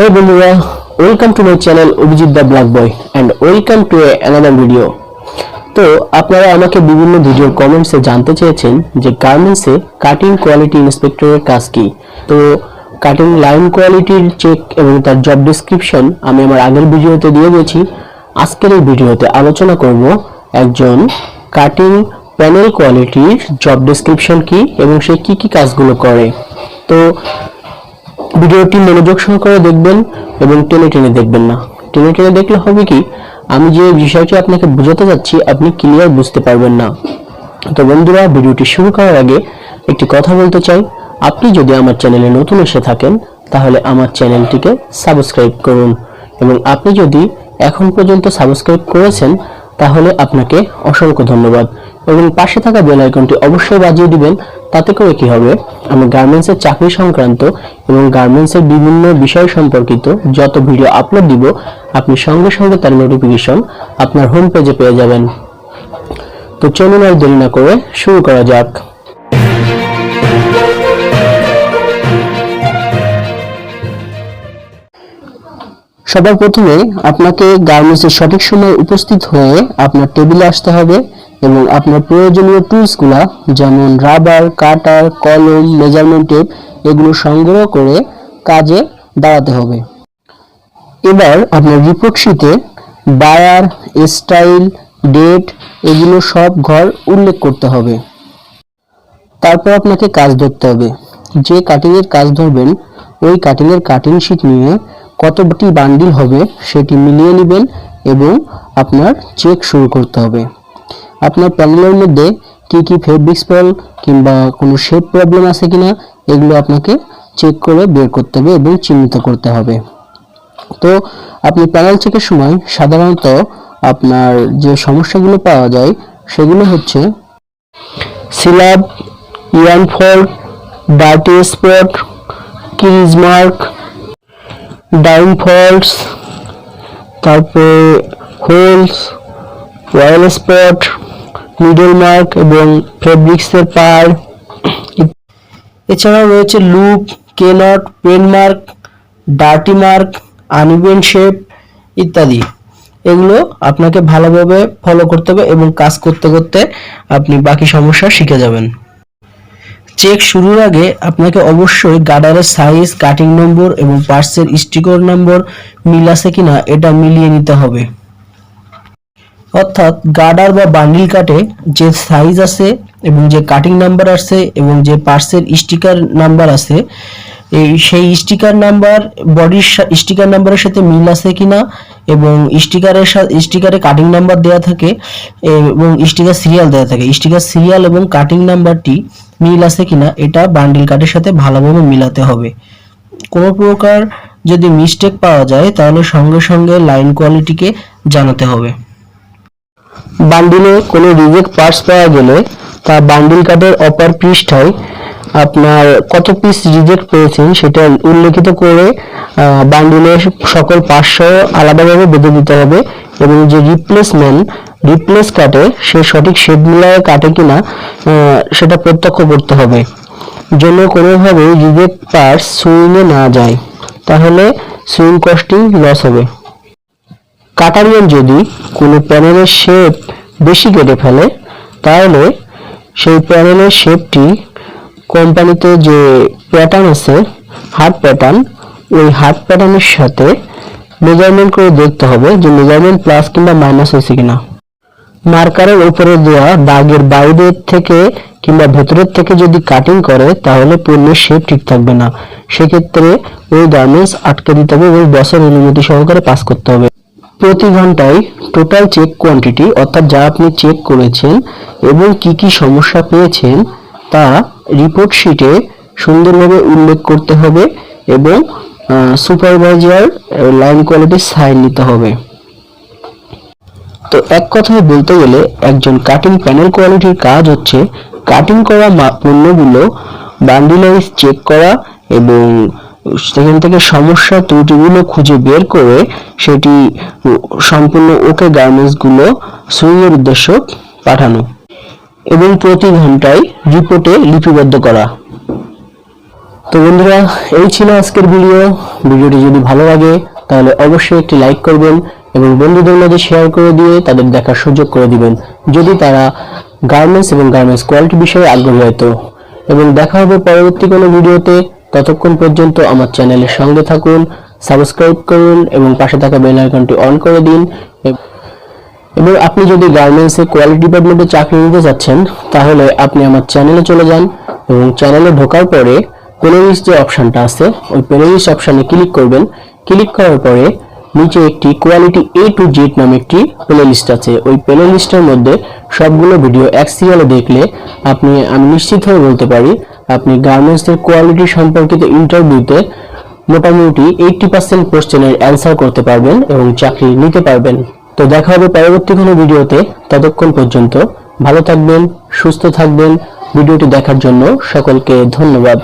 Hey বন্ধুরা welcome to my channel Abhijit the black boy and welcome to another video তো, আপনারা আমাকে বিভিন্ন ভিডিওর কমেন্টসে জানতে চেয়েছেন যে গার্মেন্টসে কাটিং কোয়ালিটি ইন্সপেক্টরের কাজ কি। তো কাটিং লাইন কোয়ালিটির চেক এবং তার জব ডেসক্রিপশন আমি আমার আগের ভিডিওতে দিয়ে দিয়েছি। আজকের এই ভিডিওতে আলোচনা করব একজন কাটিং প্যানেল কোয়ালিটির জব ডেসক্রিপশন কি এবং সে কি কি কাজগুলো করে। তো ভিডিওটি মনোযোগ সহকারে দেখবেন এবং টেনে টেনে দেখবেন না। টেনে টেনে দেখলে হবে কি, আমি যে বিষয়টি আপনাকে বোঝাতে যাচ্ছি, আপনি ক্লিয়ার বুঝতে পারবেন না। তো বন্ধুরা, ভিডিওটি শুরু করার আগে একটি কথা বলতে চাই। আপনি যদি আমার চ্যানেলে নতুন এসে থাকেন, তাহলে আমার চ্যানেলটিকে সাবস্ক্রাইব করুন এবং আপনি যদি এখন পর্যন্ত সাবস্ক্রাইব করেছেন তাহলে আপনাকে অসংখ্য ধন্যবাদ। এবং পাশে থাকা বেল আইকনটি অবশ্যই বাজিয়ে দিবেন, তাতে করে কি হবে? আমি গার্মেন্টসের চাকরি সংক্রান্ত এবং গার্মেন্টসের বিভিন্ন বিষয় সম্পর্কিত যত ভিডিও আপলোড দিব, আপনি সঙ্গে সঙ্গে তার নোটিফিকেশন আপনার হোম পেজে পেয়ে যাবেন। তো চলুন আর দেরি না করে শুরু করা যাক। সবার প্রথমে আপনাকে গার্মেন্টসের সঠিক সময় উপস্থিত হয়ে আপনার টেবিলে আসতে হবে এবং আপনার প্রয়োজনীয় টুলসগুলা যেমন রাবার, কাটার, কলম, মেজারমেন্ট টেপ, এগুলো সংগ্রহ করে কাজে দাঁড়াতে হবে। এবার আপনার রিপোর্ট শিটে বায়ার স্টাইল ডেট এগুলো সব ঘর উল্লেখ করতে হবে। তারপর আপনাকে কাজ ধরতে হবে। যে কাটিংয়ের কাজ ধরবেন, ওই কাটিংয়ের কাটিং শিট নিয়ে কতটি বান্ডিল হবে সেটি মিলিয়ে নেবেন এবং আপনার চেক শুরু করতে হবে। আপনার প্যানেলের মধ্যে কি কি ফেব্রিক্স ফল কিংবা কোনো শেপ প্রবলেম আছে কিনা, এগুলো আপনাকে চেক করে বের করতে হবে এবং চিহ্নিত করতে হবে। তো আপনি প্যানেল চেকের সময় সাধারণত আপনার যে সমস্যাগুলো পাওয়া যায়, সেগুলো হচ্ছে slub yarn fault dirty spot crease mark down faults তারপরে holes royal spot, middle mark এবং ফেব্রিক্সের পার। এছাড়াও রয়েছে loop knot pen mark, dirty mark uneven shape ইত্যাদি। এগুলো আপনাকে ভালোভাবে ফলো করতে হবে এবং কাজ করতে করতে আপনি বাকি সমস্যা শিখে যাবেন। চেক শুরুর আগে আপনাকে অবশ্যই গার্ডারের সাইজ কাটিং নম্বর এবং পার্সের স্টিকর নম্বর মিল আছে কিনা এটা মিলিয়ে নিতে হবে। অর্থাৎ গার্ডার বা বান্ডিল কাটে যে সাইজ আছে এবং যে কাটিং নাম্বার আছে এবং যে পার্সের স্টিকার নাম্বার আছে এই সেই স্টিকার নাম্বার বডির স্টিকার নাম্বারের সাথে মিল আছে কিনা এবং স্টিকারের সাথে স্টিকারে কাটিং নাম্বার দেওয়া থাকে, এবং স্টিকার সিরিয়াল দেওয়া থাকে। স্টিকার সিরিয়াল এবং কাটিং নাম্বারটি মিল আছে কিনা, এটা বান্ডিল কাটের সাথে ভালোভাবে মিলাতে হবে। কোনো প্রকার যদি মিস্টেক পাওয়া যায়, তাহলে সঙ্গে সঙ্গে লাইন কোয়ালিটিকে জানাতে হবে। বান্ডিলে কোনো রিজেক্ট পার্টস পাওয়া গেলে তা বান্ডিল কার্ডের অপার পৃষ্ঠায় আপনার কত পিস রিজেক্ট পেয়েছেন সেটা উল্লেখিত করে বান্ডিলের সকল পার্শ্ব আলাদাভাবে বেঁধে দিতে হবে এবং যে রিপ্লেসমেন্ট রিপ্লেস কাটে সে সঠিক শেড মিলায় কাটে কিনা সেটা প্রত্যক্ষ করতে হবে। যেন কোনোভাবে রিজেক্ট পার্স সুইংয়ে না যায়, তাহলে সুইং কস্টিং লস হবে। কাটারিয়ান যদি কোনো প্যানেলের শেপ বেশি কেটে ফেলে, তাহলে সেই প্যানেলের শেপটি কোম্পানিতে যে প্যাটার্ন আছে হার্ট প্যাটার্ন ওই হার্ট প্যাটার্নের সাথে মেজারমেন্ট করে দেখতে হবে যে মেজারমেন্ট প্লাস কিংবা মাইনাস হয়েছে কিনা। মার্কারের উপরে দেওয়া দাগের বাইরের থেকে কিংবা ভেতরের থেকে যদি কাটিং করে, তাহলে পণ্যের শেপ ঠিক থাকবে না। সেক্ষেত্রে ওই গার্মেন্টস আটকে দিতে হবে এবং বসের অনুমতি সহকারে পাস করতে হবে। প্রতি ঘন্টায় টোটাল চেক কোয়ান্টিটি অর্থাৎ যা আপনি চেক করেছেন এবং কি কি সমস্যা পেয়েছেন, তা রিপোর্ট শিটে সুন্দরভাবে উল্লেখ করতে হবে এবং সুপারভাইজার লাইন কোয়ালিটির সাইন নিতে হবে। তো এক কথায় বলতে গেলে একজন কাটিং প্যানেল কোয়ালিটির কাজ হচ্ছে কাটিং করা পণ্যগুলো বান্ডিলাইজ চেক করা এবং সেখান থেকে সমস্যা ত্রুটিগুলো খুঁজে বের করে সেটি সম্পূর্ণ ওকে গার্মেন্টসগুলো সুইংয়ের উদ্দেশ্য পাঠানো। এবং প্রতি ঘন্টায় রিপোর্টে লিপিবদ্ধ করা। তো বন্ধুরা, এই ছিল আজকের ভিডিও ভিডিওটি যদি ভালো লাগে, তাহলে অবশ্যই একটি লাইক করবেন এবং বন্ধুদের মধ্যে শেয়ার করে দিয়ে তাদের দেখার সুযোগ করে দিবেন, যদি তারা গার্মেন্টস এবং গার্মেন্টস কোয়ালিটি বিষয়ে আগ্রহী হয়তো এবং দেখা হবে পরবর্তী কোনো ভিডিওতে ততক্ষণ পর্যন্ত আমার চ্যানেলের সঙ্গে থাকুন সাবস্ক্রাইব করুন এবং পাশে থাকা বেল আইকনটি অন করে দিন। এব- আপনি যদি গার্মেন্টসে কোয়ালিটি ডিপার্টমেন্টে চাকরি নিতে চাচ্ছেন তাহলে আপনি আমার চ্যানেলে চলে যান এবং চ্যানেলে ঢোকার পরে প্লেলিস্ট যে অপশনটা আছে, ওই প্লেলিস্ট অপশানে ক্লিক করবেন। ক্লিক করার পরে নিচে একটি কোয়ালিটি এ টু জেড নামে একটি প্লেলিস্ট আছে। ওই প্লেলিস্টের মধ্যে সবগুলো ভিডিও এক সিরিয়ালে দেখলে আপনি, আমি নিশ্চিত হয়ে বলতে পারি, আপনি গার্মেন্টসের কোয়ালিটি সম্পর্কিত ইন্টারভিউতে মোটামুটি এইটটি পার্সেন্ট কোশ্চেনের অ্যান্সার করতে পারবেন এবং চাকরি নিতে পারবেন। তো দেখা হবে পরবর্তী কোনো ভিডিওতে। ততক্ষণ পর্যন্ত ভালো থাকবেন, সুস্থ থাকবেন। ভিডিওটি দেখার জন্য সকলকে ধন্যবাদ।